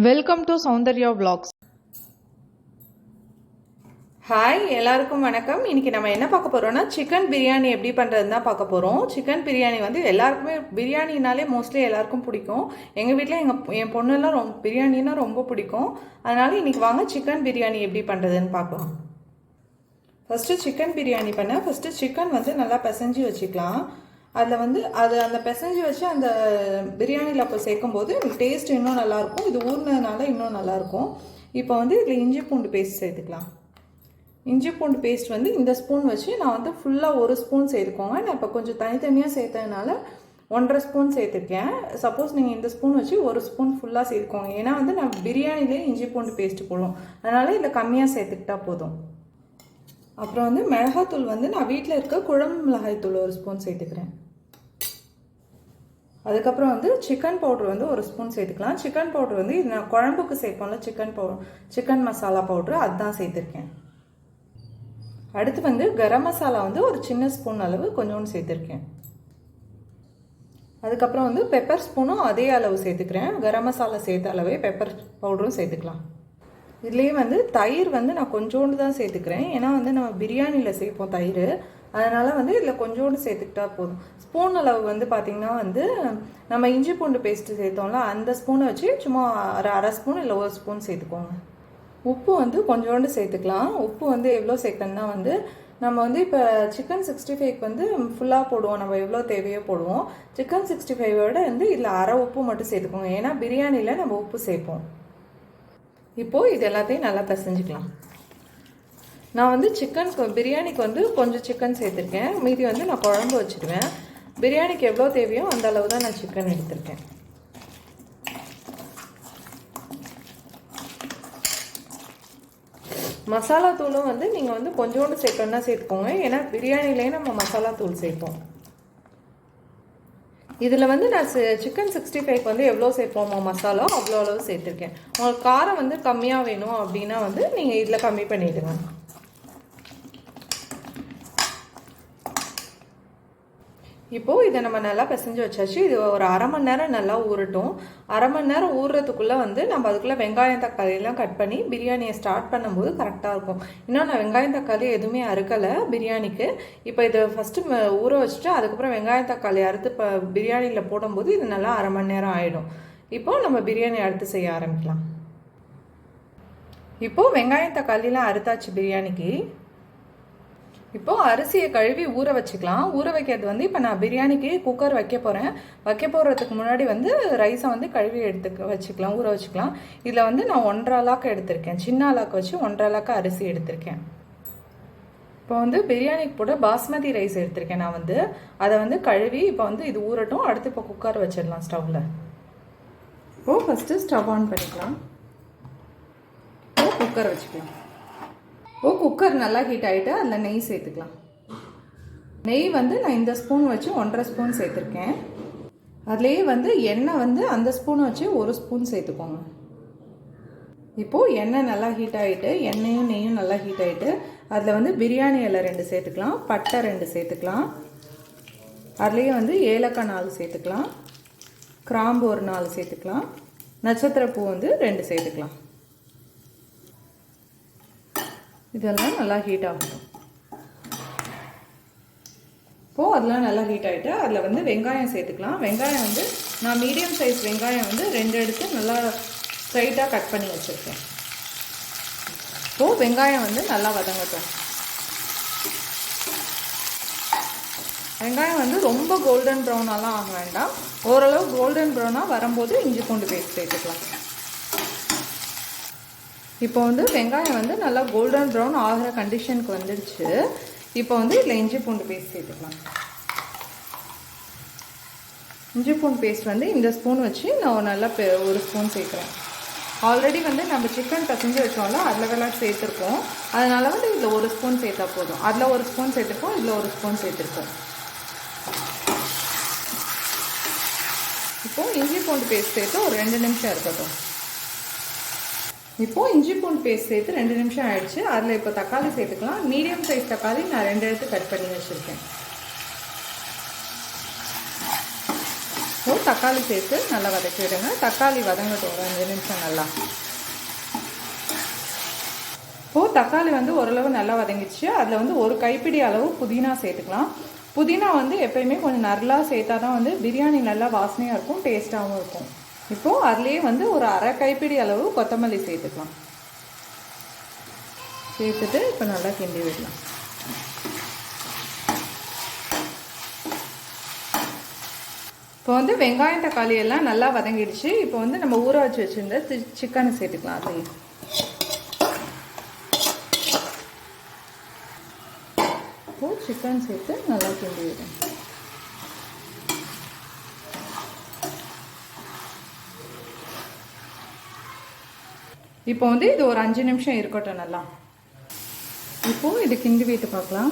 Welcome to Soundarya vlogs. Hi எல்லாருக்கும் வணக்கம். இன்னைக்கு நம்ம என்ன பார்க்க போகிறோம்னா சிக்கன் பிரியாணி எப்படி பண்ணுறதுன்னு தான் பார்க்க போகிறோம் சிக்கன் பிரியாணி வந்து எல்லாருக்குமே பிரியாணினாலே மோஸ்ட்லி எல்லாருக்கும் பிடிக்கும். எங்கள் வீட்டில் எங்கள் என் பொண்ணுலாம் ரொம்ப பிரியாணினா ரொம்ப பிடிக்கும். அதனால இன்னைக்கு வாங்க சிக்கன் பிரியாணி எப்படி பண்ணுறதுன்னு பார்க்கலாம். ஃபஸ்ட்டு சிக்கன் பிரியாணி பண்ண ஃபஸ்ட்டு சிக்கன் வந்து நல்லா பிசைஞ்சு வச்சுக்கலாம். அதில் வந்து அது அந்த பிசைஞ்சு வச்சு அந்த பிரியாணியில் அப்போ சேர்க்கும்போது டேஸ்ட் இன்னும் நல்லாயிருக்கும். இது ஊறினதுனால இன்னும் நல்லாயிருக்கும். இப்போ வந்து இதில் இஞ்சி பூண்டு பேஸ்ட் சேர்த்துக்கலாம். இஞ்சி பூண்டு பேஸ்ட் வந்து இந்த ஸ்பூன் வச்சு நான் வந்து ஃபுல்லாக ஒரு ஸ்பூன் சேர்த்துக்கோங்க. நான் இப்போ கொஞ்சம் தனித்தனியாக சேர்த்ததுனால ஒன்றரை ஸ்பூன் சேர்த்துருக்கேன். சப்போஸ் நீங்கள் இந்த ஸ்பூன் வச்சு ஒரு ஸ்பூன் ஃபுல்லாக சேர்த்துக்கோங்க. ஏன்னா வந்து நான் பிரியாணிலே இஞ்சி பூண்டு பேஸ்ட்டு போடுவோம். அதனால் இதில் கம்மியாக சேர்த்துக்கிட்டா போதும். அப்புறம் வந்து மிளகாத்தூள் வந்து நான் வீட்டில் இருக்க குழம்பு மிளகாய்த்தூள் ஒரு ஸ்பூன் சேர்த்துக்கிறேன். அதுக்கப்புறம் வந்து சிக்கன் பவுடர் வந்து ஒரு ஸ்பூன் சேர்த்துக்கலாம். சிக்கன் பவுடர் வந்து இது நான் குழம்புக்கு சேர்ப்போம்ல chicken powder chicken masala powder அதுதான் சேர்த்துருக்கேன். அடுத்து வந்து கரம் மசாலா வந்து ஒரு சின்ன ஸ்பூன் அளவு கொஞ்சோண்டு சேர்த்துருக்கேன். அதுக்கப்புறம் வந்து பெப்பர் ஸ்பூனும் அதே அளவு சேர்த்துக்கிறேன். கரம் மசாலா சேர்த்த அளவே பெப்பர் பவுடரும் சேர்த்துக்கலாம். இதுலேயே வந்து தயிர் வந்து நான் கொஞ்சோண்டு தான் சேர்த்துக்கிறேன். ஏன்னா வந்து நம்ம பிரியாணியில் சேர்ப்போம் தயிர். அதனால் வந்து இதில் கொஞ்சோண்டு சேர்த்துக்கிட்டா போதும். ஸ்பூன் அளவு வந்து பார்த்திங்கன்னா வந்து நம்ம இஞ்சி பூண்டு பேஸ்ட்டு சேர்த்தோம்ல அந்த ஸ்பூனை வச்சு சும்மா அரை அரை ஸ்பூன் இல்லை ஒரு ஸ்பூன் சேர்த்துக்கோங்க. உப்பு வந்து கொஞ்சோண்டு சேர்த்துக்கலாம். உப்பு வந்து எவ்வளோ சேர்க்கணும்னா வந்து நம்ம வந்து இப்போ சிக்கன் சிக்ஸ்டி ஃபைவ்க்கு வந்து ஃபுல்லாக போடுவோம். நம்ம எவ்வளோ தேவையோ போடுவோம். சிக்கன் சிக்ஸ்டி ஃபைவோட வந்து இதில் அரை உப்பு மட்டும் சேர்த்துக்கோங்க. ஏன்னா பிரியாணியில் நம்ம உப்பு சேர்ப்போம். இப்போது இது எல்லாத்தையும் நல்லா பிசைஞ்சிக்கலாம். நான் வந்து சிக்கன் பிரியாணிக்கு வந்து கொஞ்சம் சிக்கன் சேர்த்துருக்கேன். மீதி வந்து நான் குழம்பு வச்சுருவேன். பிரியாணிக்கு எவ்வளோ தேவையோ அந்த அளவு தான் நான் சிக்கன் எடுத்திருக்கேன். மசாலா தூளும் வந்து நீங்கள் வந்து கொஞ்சோண்டு சேர்க்கணும்னா சேர்த்துக்கோங்க. ஏன்னா பிரியாணிலேயே நம்ம மசாலா தூள் சேர்ப்போம். இதில் வந்து நான் சிக்கன் சிக்ஸ்டி ஃபைவ் வந்து எவ்வளோ சேர்ப்போமோ மசாலா அவ்வளோ அளவு சேர்த்துருக்கேன். உங்களுக்கு காரம் வந்து கம்மியாக வேணும் அப்படின்னா வந்து நீங்கள் இதில் கம்மி பண்ணிவிடுங்க இப்போது இதை நம்ம நல்லா பிசைஞ்சு வச்சாச்சு. இது ஒரு அரை மணி நேரம் நல்லா ஊறட்டும். அரை மணி நேரம் ஊறுறதுக்குள்ளே வந்து நம்ம அதுக்குள்ளே வெங்காயம் தக்காளியெல்லாம் கட் பண்ணி பிரியாணியை ஸ்டார்ட் பண்ணும்போது கரெக்டாக இருக்கும். இன்னும் நான் வெங்காயம் தக்காளி எதுவுமே அறுக்கலை பிரியாணிக்கு. இப்போ இதை ஃபஸ்ட்டு ஊற வச்சுட்டு அதுக்கப்புறம் வெங்காயம் தக்காளி அறுத்து இப்போ பிரியாணியில் போடும்போது இது நல்லா அரை மணி நேரம் ஆகிடும் இப்போது நம்ம பிரியாணி அடுத்து செய்ய ஆரம்பிக்கலாம். இப்போது வெங்காயம் தக்காளிலாம் அறுத்தாச்சு பிரியாணிக்கு. இப்போ அரிசியை கழுவி ஊற வச்சுக்கலாம். ஊற வைக்கிறது வந்து இப்போ நான் பிரியாணிக்கு குக்கர் வைக்க போகிறேன் வைக்க போகிறதுக்கு முன்னாடி வந்து ரைஸை வந்து கழுவி எடுத்து வச்சுக்கலாம் ஊற வச்சுக்கலாம். இதில் வந்து நான் ஒன்றரை லாக்கு எடுத்திருக்கேன். சின்ன அலாக்கு வச்சு ஒன்றரை லாக்கு அரிசி எடுத்திருக்கேன். இப்போ வந்து பிரியாணிக்கு போட பாஸ்மதி ரைஸ் எடுத்திருக்கேன் நான் வந்து. அதை வந்து கழுவி இப்போ வந்து இது ஊறட்டும். அடுத்து இப்போ குக்கர் வச்சிடலாம் ஸ்டவ்வில் இப்போது ஃபஸ்ட்டு ஸ்டவ் ஆன் பண்ணிக்கலாம். குக்கர் வச்சுக்கலாம். ஓ குக்கர் நல்லா ஹீட் ஆகிட்டு அதில் நெய் சேர்த்துக்கலாம். நெய் வந்து நான் இந்த ஸ்பூன் வச்சு ஒன்றரை ஸ்பூன் சேர்த்துருக்கேன். அதுலேயே வந்து எண்ணெய் வந்து அந்த ஸ்பூனை வச்சு ஒரு ஸ்பூன் சேர்த்துக்கோங்க. இப்போது எண்ணெய் நல்லா ஹீட் ஆகிட்டு எண்ணெயும் நெய்யும் நல்லா ஹீட் ஆகிட்டு அதில் வந்து பிரியாணி இலை ரெண்டு சேர்த்துக்கலாம் பட்டை ரெண்டு சேர்த்துக்கலாம். அதுலேயே வந்து ஏலக்காய் நாலு சேர்த்துக்கலாம் கிராம்பு ஒரு நாலு சேர்த்துக்கலாம் நட்சத்திரப்பூ வந்து ரெண்டு சேர்த்துக்கலாம். இதெல்லாம் நல்லா ஹீட் ஆகணும். இப்போது அதெல்லாம் நல்லா ஹீட் ஆகிட்டு அதில் வந்து வெங்காயம் சேர்த்துக்கலாம். வெங்காயம் வந்து நான் மீடியம் சைஸ் வெங்காயம் வந்து ரெண்டு எடுத்து நல்லா ஸ்ட்ரைட்டாக கட் பண்ணி வச்சுருக்கேன். இப்போது வெங்காயம் வந்து நல்லா வதங்கட்டும். வெங்காயம் வந்து ரொம்ப கோல்டன் ப்ரௌனாலாம் ஆக வேண்டாம். ஓரளவு கோல்டன் ப்ரௌனாக வரும்போது இஞ்சி பூண்டு பேஸ்ட் சேர்த்துக்கலாம். இப்போ வந்து வெங்காயம் வந்து நல்லா கோல்டன் ப்ரௌன் ஆகிற கண்டிஷனுக்கு வந்துடுச்சு இப்போ வந்து இதில் இஞ்சி பூண்டு பேஸ்ட் சேர்த்துக்கலாம். இஞ்சி பூண்டு பேஸ்ட் வந்து இந்த ஸ்பூன் வச்சு நான் நல்லா ஒரு ஸ்பூன் சேர்க்குறேன். ஆல்ரெடி வந்து நம்ம சிக்கன் பசஞ்சு வச்சோம்ல அதில் வெள்ளம் சேர்த்துருக்கோம் அதனால் வந்து இதில் ஒரு ஸ்பூன் சேர்த்தா போதும். அதில் ஒரு ஸ்பூன் சேர்த்துருக்கோம் இதில் ஒரு ஸ்பூன் சேர்த்துருக்கோம் இப்போது இஞ்சி பூண்டு பேஸ்ட் சேர்த்து ஒரு ரெண்டு நிமிஷம் இருக்கட்டும். இப்போது இஞ்சி பூண்டு பேஸ்ட் சேர்த்து ரெண்டு நிமிஷம் ஆயிடுச்சு. அதில் இப்போ தக்காளி சேர்த்துக்கலாம். மீடியம் சைஸ் தக்காளி நான் ரெண்டு எடுத்து கட் பண்ணி வச்சுருக்கேன். ஓ தக்காளி சேர்த்து நல்லா வதக்கி விடுங்க. தக்காளி வதங்கட்டும். ஒரு அஞ்சு நிமிஷம் நல்லா. இப்போது தக்காளி வந்து ஓரளவு நல்லா வதங்கிச்சு அதில் வந்து ஒரு கைப்பிடி அளவு புதினா சேர்த்துக்கலாம். புதினா வந்து எப்பயுமே கொஞ்சம் நல்லா சேர்த்தா தான் வந்து பிரியாணி நல்லா வாசனையாக இருக்கும் டேஸ்ட்டாகவும் இருக்கும். இப்போது அதுலேயே வந்து ஒரு அரை கைப்பிடி அளவு கொத்தமல்லி சேர்த்துக்கலாம். சேர்த்துட்டு இப்போ நல்லா கிண்டி விடலாம். இப்போ வந்து வெங்காயம் தக்காளி எல்லாம் நல்லா வதங்கிடுச்சு. இப்போ வந்து நம்ம ஊற வச்சு வச்சுருந்த சிக்கனை சேர்த்துக்கலாம் அதையும். சிக்கன் சேர்த்து நல்லா கிண்டி விடுங்க இப்போ வந்து இது ஒரு அஞ்சு நிமிஷம் இருக்கட்டும் நல்லா. இப்போது இது கிண்டி வீட்டு பார்க்கலாம்.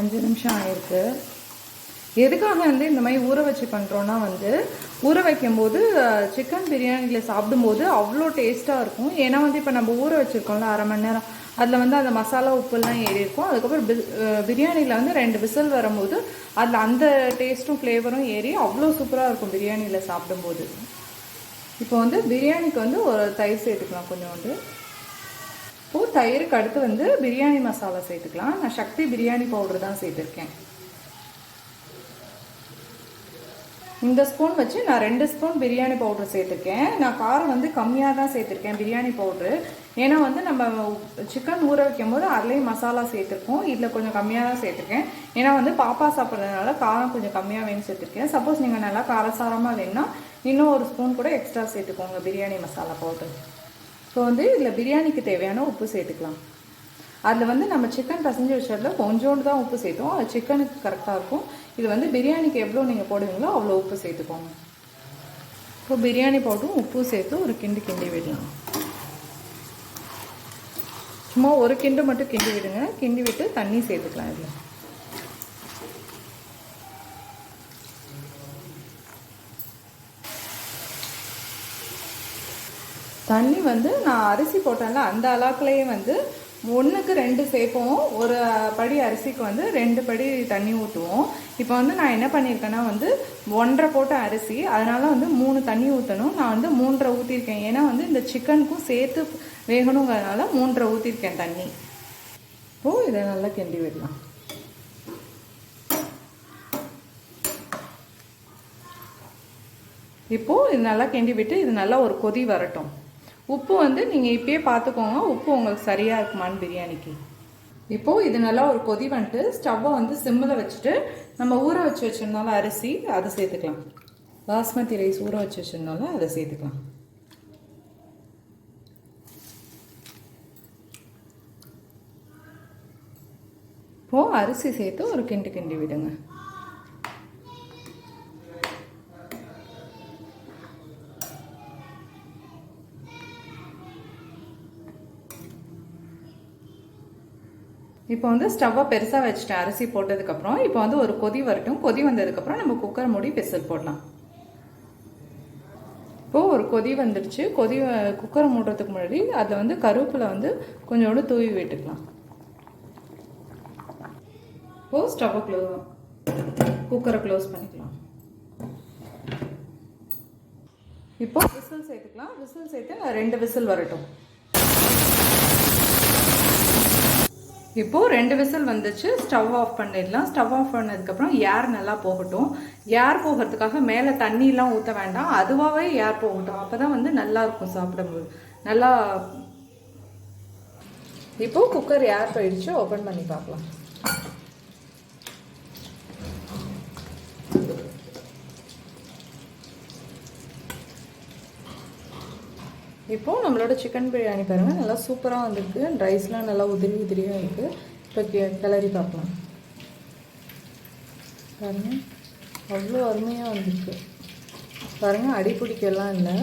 அஞ்சு நிமிஷம் ஆயிருக்கு. எதுக்காக வந்து இந்த மாதிரி ஊற வச்சு பண்ணுறோன்னா வந்து ஊற வைக்கும்போது சிக்கன் பிரியாணியில் சாப்பிடும்போது அவ்வளோ டேஸ்ட்டாக இருக்கும். ஏன்னா வந்து இப்போ நம்ம ஊற வச்சுருக்கோம்ல அரை மணி நேரம். அதில் வந்து அந்த மசாலா உப்புலாம் ஏறி இருக்கும். அதுக்கப்புறம் பி பிரியாணியில் வந்து ரெண்டு விசில் வரும்போது அதில் அந்த டேஸ்ட்டும் ஃப்ளேவரும் ஏறி அவ்வளோ சூப்பராக இருக்கும் பிரியாணியில் சாப்பிடும்போது. இப்போ வந்து பிரியாணிக்கு வந்து ஒரு தயிர் சேர்த்துக்கலாம் கொஞ்சோண்டு. இப்போது தயிருக்கு அடுத்து வந்து பிரியாணி மசாலா சேர்த்துக்கலாம். நான் சக்தி பிரியாணி பவுடர் தான் சேர்த்துருக்கேன். இந்த ஸ்பூன் வச்சு நான் ரெண்டு ஸ்பூன் பிரியாணி பவுடர் சேர்த்துருக்கேன். நான் காரம் வந்து கம்மியாக தான் சேர்த்துருக்கேன் பிரியாணி பவுட்ரு. ஏன்னா வந்து நம்ம சிக்கன் ஊற வைக்கும் போது அதுலேயும் மசாலா சேர்த்துருக்கோம் இதில் கொஞ்சம் கம்மியாக தான் சேர்த்துருக்கேன். ஏன்னா வந்து பாப்பா சாப்பிட்றதுனால காரம் கொஞ்சம் கம்மியாக வேணும் சேர்த்துருக்கேன். சப்போஸ் நீங்கள் நல்லா காரசாரமாக வேணும்னா இன்னும் ஒரு ஸ்பூன் கூட எக்ஸ்ட்ரா சேர்த்துக்கோங்க பிரியாணி மசாலா பவுடர் ஸோ வந்து இதில் பிரியாணிக்கு தேவையான உப்பு சேர்த்துக்கலாம். அதில் வந்து நம்ம சிக்கன் பசஞ்சு வச்சதில் கொஞ்சோண்டு தான் உப்பு சேர்த்தோம். அது சிக்கனுக்கு கரெக்டாக இருக்கும். இது வந்து பிரியாணிக்கு எவ்வளோ நீங்கள் போடுவீங்களோ அவ்வளோ உப்பு சேர்த்துக்கோங்க. இப்போ பிரியாணி பவுடரும் உப்பு சேர்த்து ஒரு கிண்டு கிண்டி விடலாம். சும்மா ஒரு கிண்டு மட்டும் கிண்டி விடுங்க. கிண்டி விட்டு தண்ணி சேர்த்துக்கலாம் இதில். தண்ணி வந்து நான் அரிசி போட்டேன்ல அந்த அளவுக்குலேயே வந்து ஒன்றுக்கு ரெண்டு சேர்ப்போம். ஒரு படி அரிசிக்கு வந்து ரெண்டு படி தண்ணி ஊற்றுவோம் இப்போ வந்து நான் என்ன பண்ணியிருக்கேன்னா வந்து ஒன்றரை போட்ட அரிசி அதனால் வந்து மூணு தண்ணி ஊற்றணும் நான் வந்து மூன்றரை ஊற்றிருக்கேன் ஏன்னா வந்து இந்த சிக்கனுக்கும் சேர்த்து வேகணுங்கிறதுனால மூன்றரை ஊற்றிருக்கேன் தண்ணி. இப்போது இதை நல்லா கிண்டி விடலாம். இப்போது இது நல்லா கிண்டி விட்டு இது நல்லா ஒரு கொதி வரட்டும். உப்பு வந்து நீங்கள் இப்பயே பார்த்துக்கோங்க உப்பு உங்களுக்கு சரியாக இருக்குமான்னு பிரியாணிக்கு. இப்போது இது நல்லா ஒரு கொதி வந்துட்டு ஸ்டவ்வை வந்து சிம்மில் வச்சுட்டு நம்ம ஊற வச்சு வச்சுருந்தாலும் அரிசி அதை சேர்த்துக்கலாம். பாஸ்மதி ரைஸ் ஊற வச்சு வச்சுருந்தாலும் அதை சேர்த்துக்கலாம். இப்போது அரிசி சேர்த்து ஒரு கிண்டு கிண்டி விடுங்க. இப்போ வந்து ஸ்டவ்வை பெருசாக வச்சுட்டேன் அரிசி போட்டதுக்கப்புறம் இப்போ வந்து ஒரு கொதி வரட்டும். கொதி வந்ததுக்கப்புறம் நம்ம குக்கர் மூடி பெசல் போடலாம். இப்போது ஒரு கொதி வந்துடுச்சு. கொதி குக்கரை மூடுறதுக்கு முன்னாடி அதில் வந்து கருவேப்பிலை வந்து கொஞ்சோண்டு தூவி விட்டுக்கலாம். இப்போது ஸ்டவ்வை க்ளோ குக்கரை க்ளோஸ் பண்ணிக்கலாம். இப்போ விசில் சேர்த்துக்கலாம். விசில் சேர்த்து ரெண்டு விசில் வரட்டும். இப்போது ரெண்டு விசில் வந்துச்சு ஸ்டவ் ஆஃப் பண்ணிடலாம். ஸ்டவ் ஆஃப் பண்ணதுக்கப்புறம் ஏர் நல்லா போகட்டும். ஏர் போகிறதுக்காக மேலே தண்ணியெலாம் ஊற்ற வேண்டாம். அதுவாகவே ஏர் போகட்டும். அப்போ தான் வந்து நல்லாயிருக்கும் சாப்பிடும்போது. நல்லா இப்போது குக்கர் ஏர் போயிடுச்சு. ஓப்பன் பண்ணி பார்க்கலாம். இப்போது நம்மளோட சிக்கன் பிரியாணி பாருங்கள் நல்லா சூப்பராக வந்திருக்கு. ரைஸ்லாம் நல்லா உதிரி உதிரியாக இருக்குது இப்போ கிளறி பார்க்கலாம். பாருங்கள் அவ்வளோ அருமையாக வந்திருக்கு. பாருங்கள் அடி இல்லை.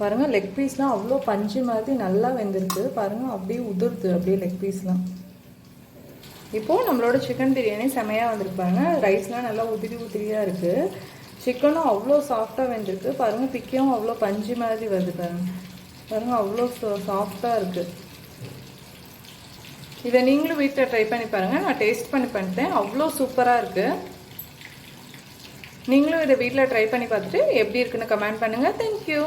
பாருங்கள் லெக் பீஸ்லாம் அவ்வளோ பஞ்சு மாதிரி நல்லா வெந்திருக்கு. பாருங்கள் அப்படியே உதிர்த்து அப்படியே லெக் பீஸ்லாம் இப்போது நம்மளோட சிக்கன் பிரியாணி செமையாக வந்திருப்பாங்க. ரைஸ்லாம் நல்லா உதிரி உதிரியாக இருக்குது சிக்கனும் அவ்வளோ சாஃப்டாக வெந்திருக்கு. பாருங்கள் பிக்கியும் அவ்வளோ பஞ்சு மாதிரி வருது பாருங்கள் பாருங்கள் அவ்வளோ சாஃப்டாக இருக்குது இதை நீங்களும் வீட்டில் ட்ரை பண்ணி பாருங்கள் நான் டேஸ்ட் பண்ணி பண்ணிட்டேன் அவ்வளோ சூப்பராக இருக்குது நீங்களும் இதை வீட்டில் ட்ரை பண்ணி பார்த்துட்டு எப்படி இருக்குன்னு கமெண்ட் பண்ணுங்கள் தேங்க்யூ